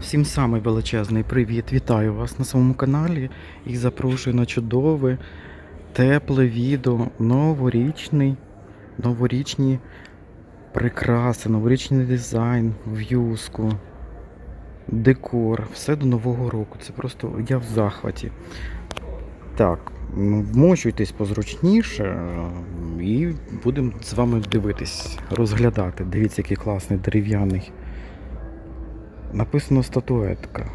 Всім самий величезний привіт! Вітаю вас на своєму каналі і запрошую на чудове, тепле відео, новорічний, новорічні прикраси, новорічний дизайн, в'юзку, декор, все до Нового року. Це просто я в захваті. Так, вмочуйтесь позручніше е, і будемо з вами дивитись, розглядати. Дивіться, який класний дерев'яний. Написано статуетка.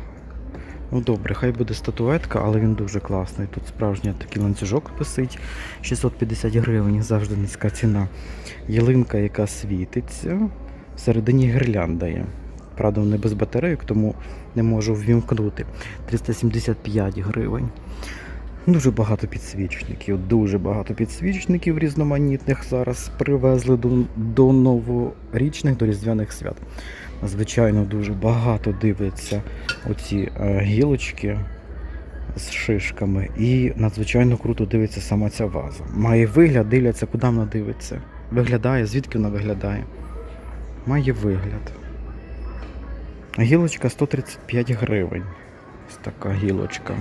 Ну добре, хай буде статуетка, але він дуже класний. Тут справжній такий ланцюжок висить. 650 гривень, завжди низька ціна. Ялинка, яка світиться. Всередині гірлянда є. Правда, не без батарейок, тому не можу ввімкнути. 375 гривень. Дуже багато підсвічників, дуже багато підсвічників різноманітних зараз привезли до, до новорічних, до різдвяних свят. Звичайно, дуже багато дивиться оці е, гілочки з шишками. І надзвичайно круто дивиться сама ця ваза. Має вигляд, дивляться, куди вона дивиться. Виглядає, звідки вона виглядає. Має вигляд. Гілочка 135 гривень. Ось така гілочка.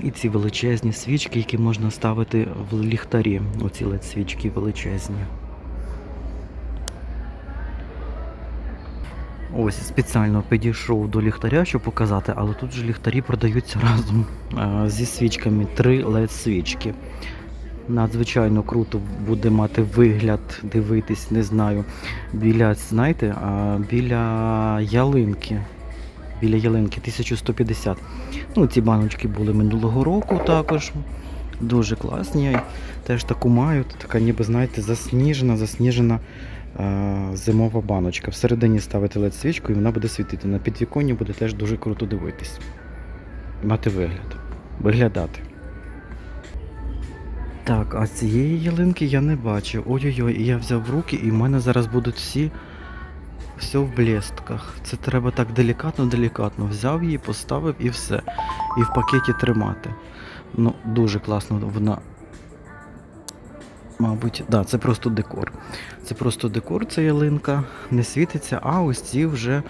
І ці величезні свічки, які можна ставити в ліхтарі. Оці лед свічки величезні. Ось спеціально підійшов до ліхтаря, щоб показати, але тут же ліхтарі продаються разом е, зі свічками. Три led свічки. Надзвичайно круто буде мати вигляд, дивитись, не знаю. Біля, знаєте, біля ялинки. Біля ялинки 1150. Ну, ці баночки були минулого року також. Дуже класні. Теж таку маю. Така ніби, знаєте, засніжена, засніжена е, зимова баночка. Всередині ставити led свічку і вона буде світити. На підвіконні буде теж дуже круто дивитись. Мати вигляд. Виглядати. Так, а цієї ялинки я не бачив. Ой-ой-ой, я взяв в руки, і в мене зараз будуть всі все в блістках. Це треба так делікатно-делікатно. Взяв її, поставив і все. І в пакеті тримати. Ну, дуже класно вона. Мабуть, да, це просто декор. Це просто декор, ця ялинка не світиться, а ось ці вже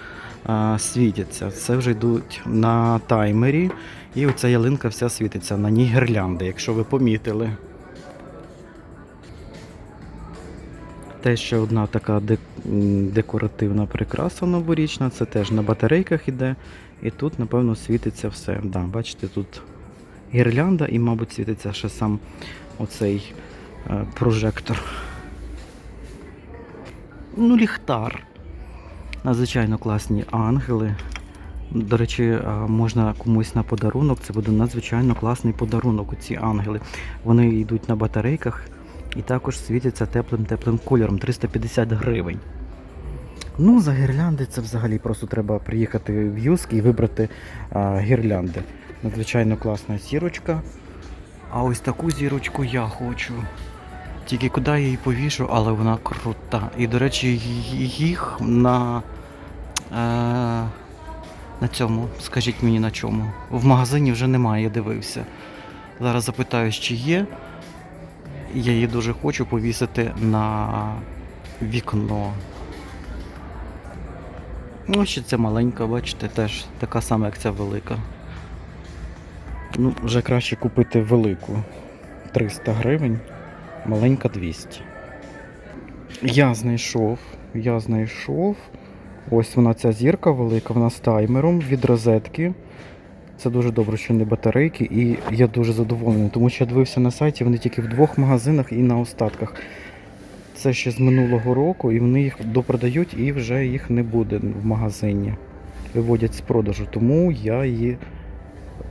а, світяться. Це вже йдуть на таймері, і оця ялинка вся світиться. На ній гірлянди, якщо ви помітили. Те ще одна така декоративна прикраса новорічна, це теж на батарейках іде. І тут, напевно, світиться все. Да, бачите, тут гірлянда і, мабуть, світиться ще сам оцей е, прожектор. Ну, ліхтар. Надзвичайно класні ангели. До речі, е, можна комусь на подарунок. Це буде надзвичайно класний подарунок. Ці ангели. Вони йдуть на батарейках і також світяться теплим-теплим кольором 350 гривень. Ну, за гірлянди це взагалі просто треба приїхати в Юск і вибрати а, гірлянди. Надзвичайно класна зірочка. А ось таку зірочку я хочу. Тільки куди я її повішу, але вона крута. І, до речі, їх на. Е, на цьому, скажіть мені на чому. В магазині вже немає, я дивився. Зараз запитаю, чи є. Я її дуже хочу повісити на вікно. Ну, ще це маленька, бачите, теж така сама, як ця велика. Ну, вже краще купити велику 300 гривень, маленька 200. Я знайшов, я знайшов. Ось вона ця зірка велика, вона з таймером від розетки. Це дуже добре, що не батарейки, і я дуже задоволений, тому що я дивився на сайті, вони тільки в двох магазинах і на остатках. Це ще з минулого року, і вони їх допродають і вже їх не буде в магазині. Виводять з продажу, тому я її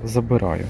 забираю.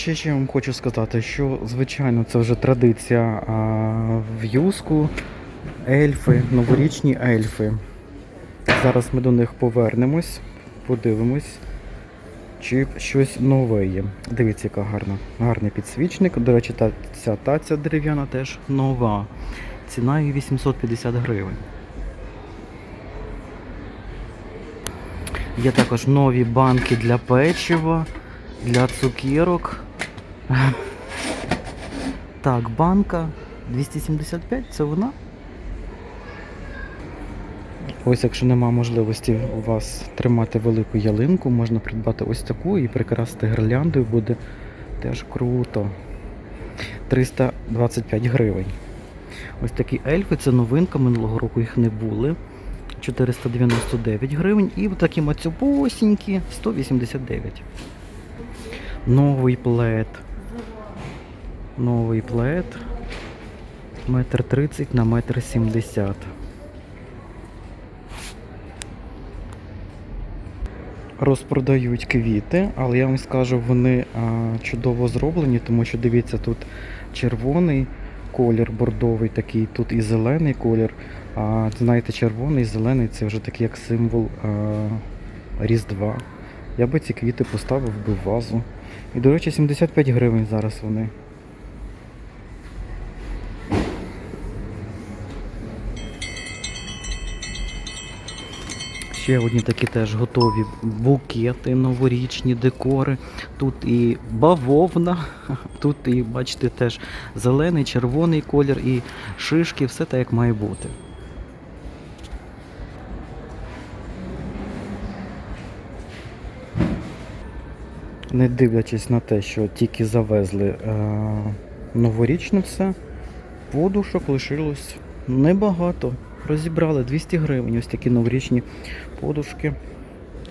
Ще, ще я вам хочу сказати, що звичайно це вже традиція а, в юску. Ельфи, новорічні ельфи. Зараз ми до них повернемось, подивимось, чи щось нове є. Дивіться, яка гарна, гарний підсвічник. До речі, та, ця таця дерев'яна теж нова. Ціна її 850 гривень. Є також нові банки для печива, для цукерок. Так, банка 275, це вона? Ось, якщо нема можливості у вас тримати велику ялинку, можна придбати ось таку і прикрасити гірляндою, буде теж круто. 325 гривень. Ось такі ельфи, це новинка, минулого року їх не були. 499 гривень. І такі мацюпосінькі 189. Новий плед. Новий плед. Метр тридцять на метр сімдесят. Розпродають квіти, але я вам скажу, вони а, чудово зроблені, тому що дивіться, тут червоний колір бордовий такий, тут і зелений колір. А знаєте, червоний, і зелений це вже такий як символ а, Різдва. Я би ці квіти поставив би в вазу. І, до речі, 75 гривень зараз вони. Ще одні такі теж готові букети, новорічні декори. Тут і бавовна, тут і, бачите, теж зелений, червоний колір, і шишки, все так як має бути. Не дивлячись на те, що тільки завезли е, новорічне все, подушок лишилось небагато. Розібрали 200 гривень. Ось такі новорічні подушки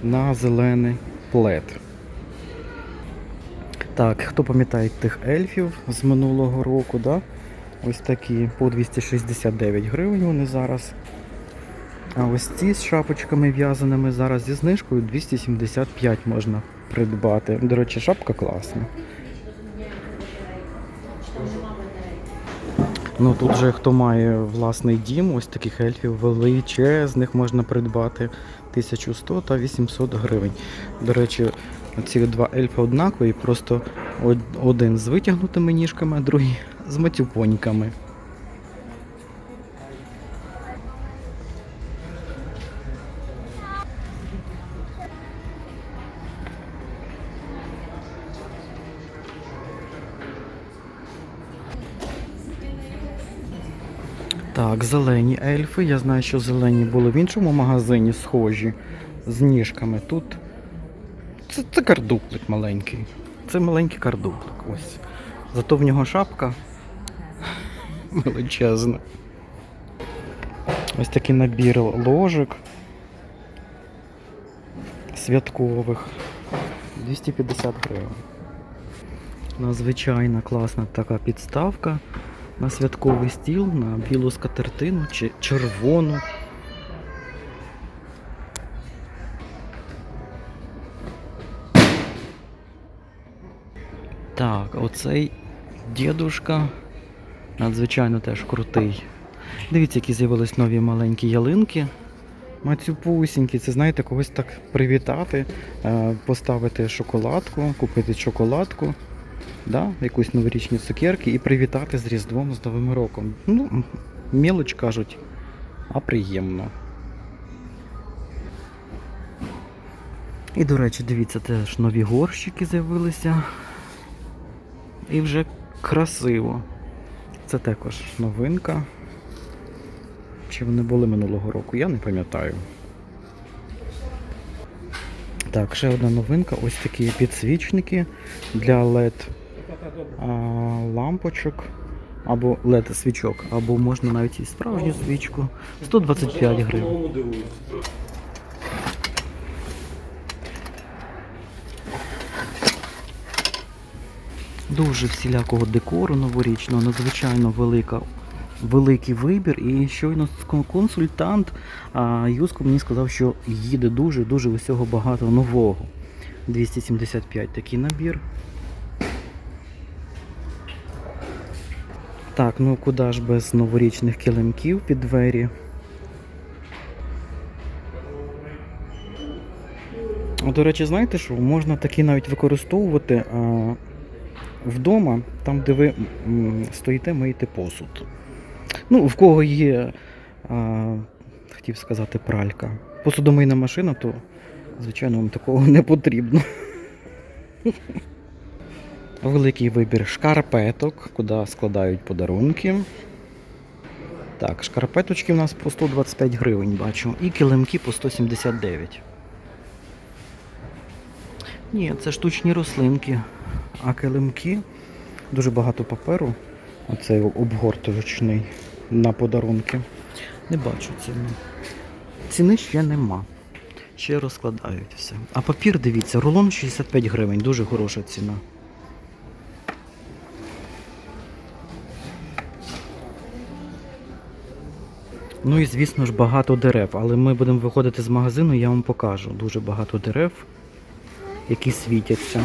на зелений плед. Так, хто пам'ятає тих ельфів з минулого року, да? ось такі по 269 гривень вони зараз. А ось ці з шапочками в'язаними зараз зі знижкою 275 можна придбати. До речі, шапка класна. Ну тут же хто має власний дім, ось таких ельфів величезних можна придбати 1100 та 800 гривень. До речі, ці два ельфи однакові, просто один з витягнутими ніжками, а другий з матюпоньками. Так, зелені ельфи. Я знаю, що зелені були в іншому магазині схожі з ніжками. Тут це, це кардуплик маленький. Це маленький кардуплик. Ось. Зато в нього шапка величезна. Ось такий набір ложок святкових. 250 гривень. Надзвичайна класна така підставка на святковий стіл, на білу скатертину чи червону. Так, оцей дідушка надзвичайно теж крутий. Дивіться, які з'явились нові маленькі ялинки. Мацюпусінькі, це знаєте, когось так привітати, е, поставити шоколадку, купити шоколадку, да, якусь новорічні цукерки і привітати з Різдвом, з Новим роком. Ну, мілоч кажуть, а приємно. І, до речі, дивіться, теж нові горщики з'явилися. І вже красиво. Це також новинка. Чи вони були минулого року, я не пам'ятаю. Так, ще одна новинка. Ось такі підсвічники для LED лампочок або LED свічок, або можна навіть і справжню свічку. 125 гривень. Дуже всілякого декору новорічного, надзвичайно велика, великий вибір. І щойно консультант Юско мені сказав, що їде дуже-дуже усього багато нового. 275 такий набір. Так, ну куди ж без новорічних килимків під двері. До речі, знаєте що? Можна такі навіть використовувати а, вдома, там, де ви стоїте, миєте посуд. Ну, в кого є, а, хотів сказати, пралька. Посудомийна машина, то, звичайно, вам такого не потрібно. Великий вибір шкарпеток, куди складають подарунки. Так, шкарпеточки у нас по 125 гривень бачу. І килимки по 179. Ні, це штучні рослинки. А килимки дуже багато паперу. Оцей обгортувачний на подарунки. Не бачу ціни. Ціни ще нема. Ще розкладають все. А папір, дивіться, рулон 65 гривень, дуже хороша ціна. Ну і звісно ж багато дерев, але ми будемо виходити з магазину, я вам покажу. Дуже багато дерев, які світяться.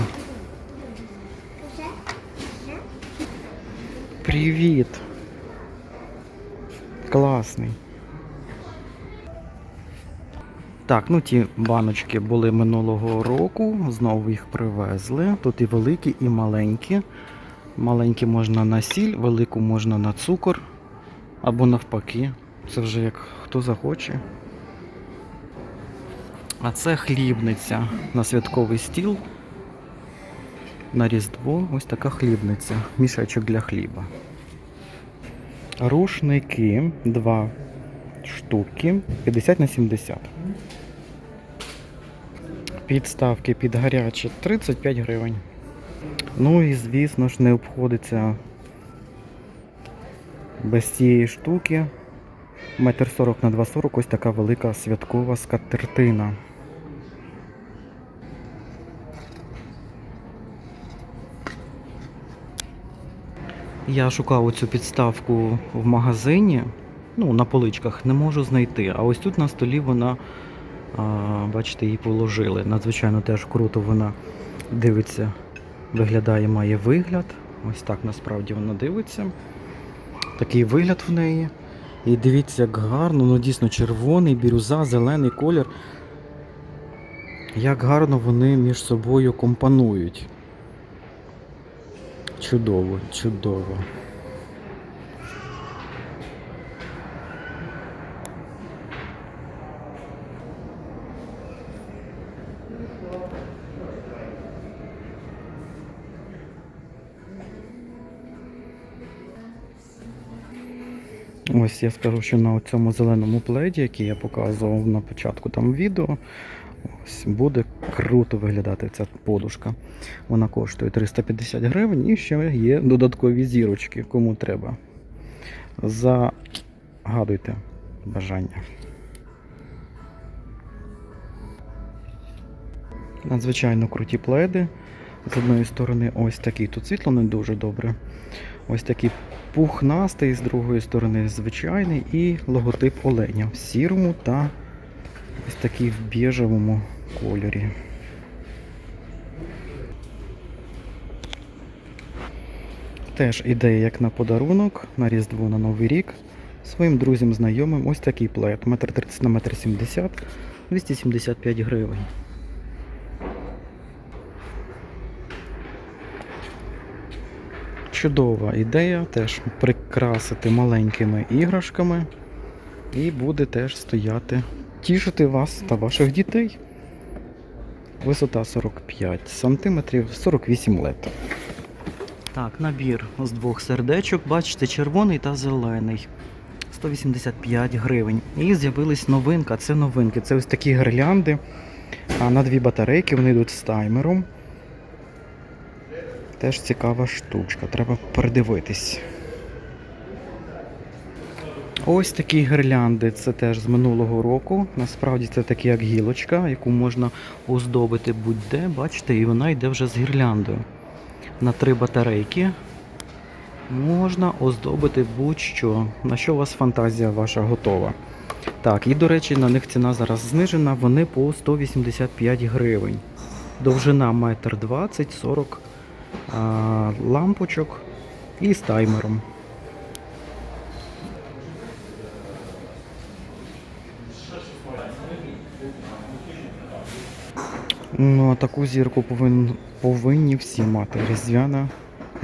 Привіт! Класний. Так, ну ті баночки були минулого року, знову їх привезли. Тут і великі, і маленькі. Маленькі можна на сіль, велику можна на цукор або навпаки. Це вже як хто захоче. А це хлібниця на святковий стіл. На Різдво ось така хлібниця. Мішечок для хліба. Рушники 2 штуки 50 на 70. Підставки під гаряче 35 гривень. Ну і звісно ж не обходиться без цієї штуки. Метр 40 на 2,40 ось така велика святкова скатертина. Я шукав оцю підставку в магазині, ну, на поличках, не можу знайти. А ось тут на столі вона, бачите, її положили. Надзвичайно теж круто вона дивиться, виглядає, має вигляд. Ось так насправді вона дивиться. Такий вигляд в неї. І дивіться, як гарно, ну дійсно червоний, бірюза, зелений колір. Як гарно вони між собою компонують. Чудово, чудово. Ось я скажу, що на цьому зеленому пледі, який я показував на початку там відео, ось буде круто виглядати ця подушка. Вона коштує 350 гривень і ще є додаткові зірочки, кому треба. Загадуйте бажання. Надзвичайно круті пледи. З одної сторони ось такий, тут світло не дуже добре. Ось такий пухнастий, з другої сторони звичайний і логотип оленя в сірому та ось такий в біжевому кольорі. Теж ідея як на подарунок, на Різдво на Новий рік. Своїм друзям, знайомим ось такий плед. Метр 30 на метр 70, 275 гривень. Чудова ідея теж прикрасити маленькими іграшками і буде теж стояти, тішити вас та ваших дітей. Висота 45 см, 48 лет. Так, набір з двох сердечок, бачите, червоний та зелений. 185 гривень. І з'явилась новинка. Це новинки. Це ось такі гірлянди. А на дві батарейки вони йдуть з таймером. Теж цікава штучка, треба передивитись. Ось такі гірлянди, це теж з минулого року. Насправді це такі як гілочка, яку можна оздобити будь-де, бачите, і вона йде вже з гірляндою. На три батарейки можна оздобити будь-що, на що у вас фантазія ваша готова. Так, і до речі, на них ціна зараз знижена, вони по 185 гривень. Довжина 1,20 м, 40 а, лампочок і з таймером. Ну, а таку зірку повин, повинні всі мати. Різдвяна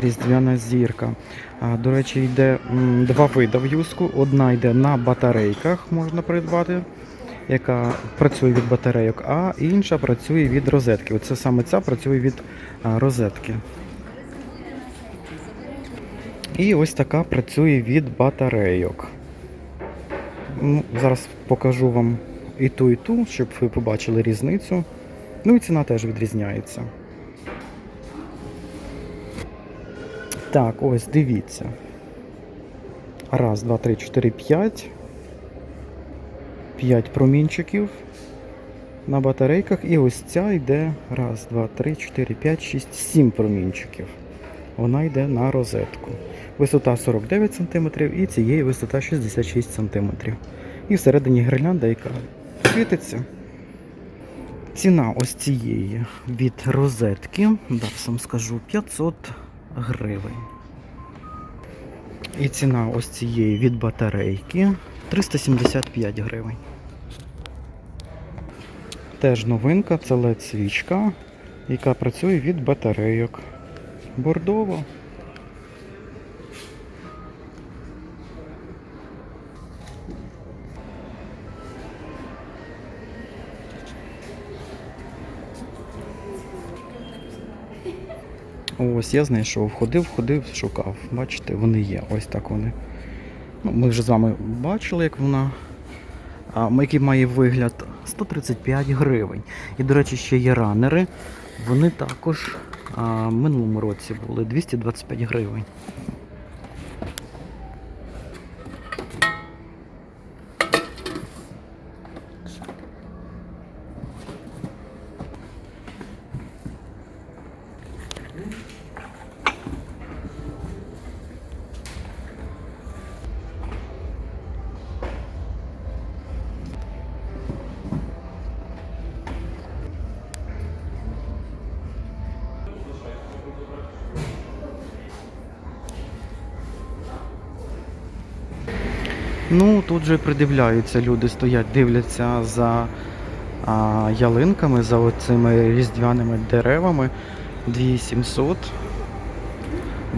різдвяна зірка. А, До речі, йде м, два види в юску. Одна йде на батарейках, можна придбати, яка працює від батарейок, а інша працює від розетки. Оце саме ця працює від розетки. І ось така працює від батарейок. Ну, зараз покажу вам і ту, і ту, щоб ви побачили різницю. Ну і ціна теж відрізняється. Так, ось дивіться. Раз, два, три, чотири, п'ять. П'ять промінчиків на батарейках. І ось ця йде. Раз, два, три, чотири, п'ять, шість, сім промінчиків. Вона йде на розетку. Висота 49 см і цієї висота 66 см. І всередині гірлянда, яка світиться. Ціна ось цієї від розетки, зараз вам скажу, 500 гривень. І ціна ось цієї від батарейки 375 гривень. Теж новинка, це led свічка, яка працює від батарейок. Бордово. Ось я знайшов, ходив, ходив, шукав. Бачите, вони є. Ось так вони. Ну, ми вже з вами бачили, як вона. А, який має вигляд 135 гривень. І, до речі, ще є ранери. Вони також минулому році були 225 гривень. Ну, тут же придивляються, люди стоять, дивляться за а, ялинками, за оцими різдвяними деревами. 2700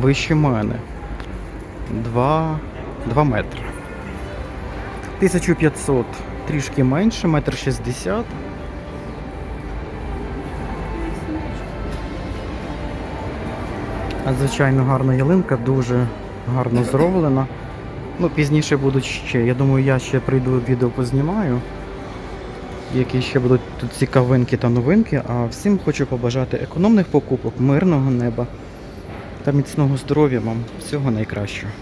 вище мене. 2, 2 метри. 1500 трішки менше, метр 60. Звичайно гарна ялинка, дуже гарно зроблена. Ну, пізніше будуть ще. Я думаю, я ще прийду відео познімаю. Які ще будуть тут цікавинки та новинки. А всім хочу побажати економних покупок, мирного неба та міцного здоров'я вам. Всього найкращого.